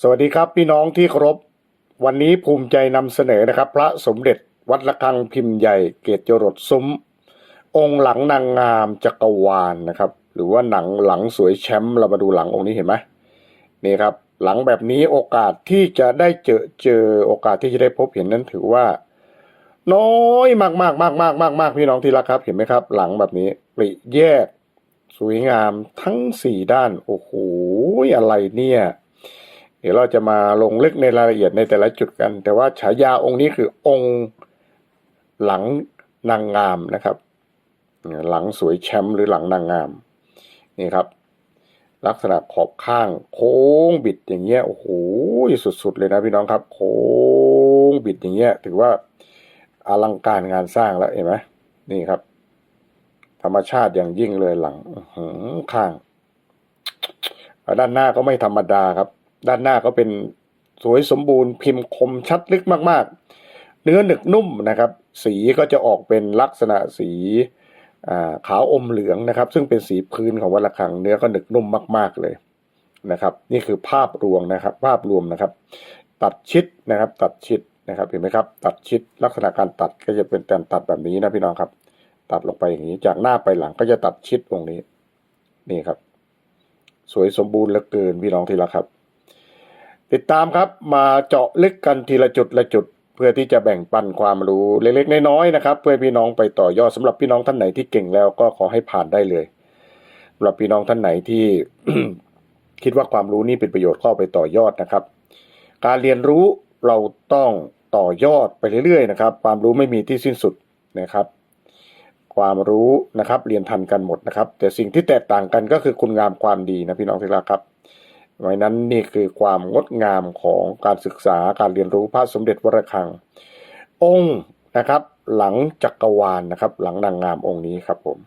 สวัสดีครับพี่น้องที่เคารพวันนี้ภูมิใจนำเสนอนะครับ พระสมเด็จวัดระฆังพิมพ์ใหญ่เกตจรดซุ้ม องค์หลังนางงามจักรวาลนะครับ หรือว่าหนังหลังสวยแชมป์เรามาดูหลังองค์นี้เห็นไหมนี่ครับ หลังแบบนี้โอกาสที่จะได้เจอเจอโอกาสที่จะได้พบเห็นนั้นถือว่า น้อยมากมากมากมากมากมากพี่น้องที่รักครับ เห็นไหมครับ หลังแบบนี้ปริแยก สวยงามทั้งสี่ด้านโอ้โหอะไรเนี่ย เดี๋ยวเราจะมาลงลึกในรายละเอียดในแต่ละจุดกัน แต่ว่าฉายาองค์นี้คือองค์หลังนางงามนะครับ หลังสวยแชมป์หรือหลังนางงามนี่ครับ ลักษณะขอบข้าง โค้งบิดอย่างเงี้ยโอ้โหสุดๆเลยนะพี่น้องครับ โค้งบิดอย่างเงี้ยถือว่าอลังการงานสร้างแล้วเห็นไหมนี่ครับ ธรรมชาติอย่างยิ่งเลยหลังข้างด้านหน้าก็ไม่ธรรมดาครับ ด้านหน้าก็เป็นสวยสมบูรณ์พิมพ์คมชัดลึกมากๆ เนื้อหนึกนุ่มนะครับ สีก็จะออกเป็นลักษณะสีขาวอมเหลืองนะครับ ซึ่งเป็นสีพื้นของวัดระฆัง เนื้อก็หนึกนุ่มมาก ๆเลยนะครับ นี่คือภาพรวมนะครับ ภาพรวมนะครับ ตัดชิดนะครับ ตัดชิดนะครับเห็นไหมครับ ตัดชิดลักษณะการตัดก็จะเป็นการตัดแบบนี้นะพี่น้องครับ ตัดลงไปอย่างนี้ จากหน้าไปหลังก็จะตัดชิดตรงนี้ นี่ครับ สวยสมบูรณ์เหลือเกินพี่น้องที่รักครับ ติดตามครับมาเจาะลึกกันทีละจุดละจุด เพื่อที่จะแบ่งปันความรู้เล็กๆน้อยๆนะครับ เพื่อพี่น้องไปต่อยอดสำหรับพี่น้องท่านไหนที่เก่งแล้วก็ขอให้ผ่านได้เลยสำหรับพี่น้องท่านไหนที่คิดว่าความรู้นี้เป็นประโยชน์ก็เอาไปต่อยอดนะครับ การเรียนรู้เราต้องต่อยอดไปเรื่อยๆนะครับ ความรู้ไม่มีที่สิ้นสุดนะครับ ความรู้นะครับเรียนทันกันหมดนะครับ แต่สิ่งที่แตกต่างกันก็คือคุณงามความดีนะพี่น้องที่รักครับ ไว้นั้นนี่คือความงดงามของการศึกษาการเรียนรู้พระสมเด็จวรคัง องค์นะครับ หลังจักรวาลนะครับ หลังนางงามองค์นี้ครับผม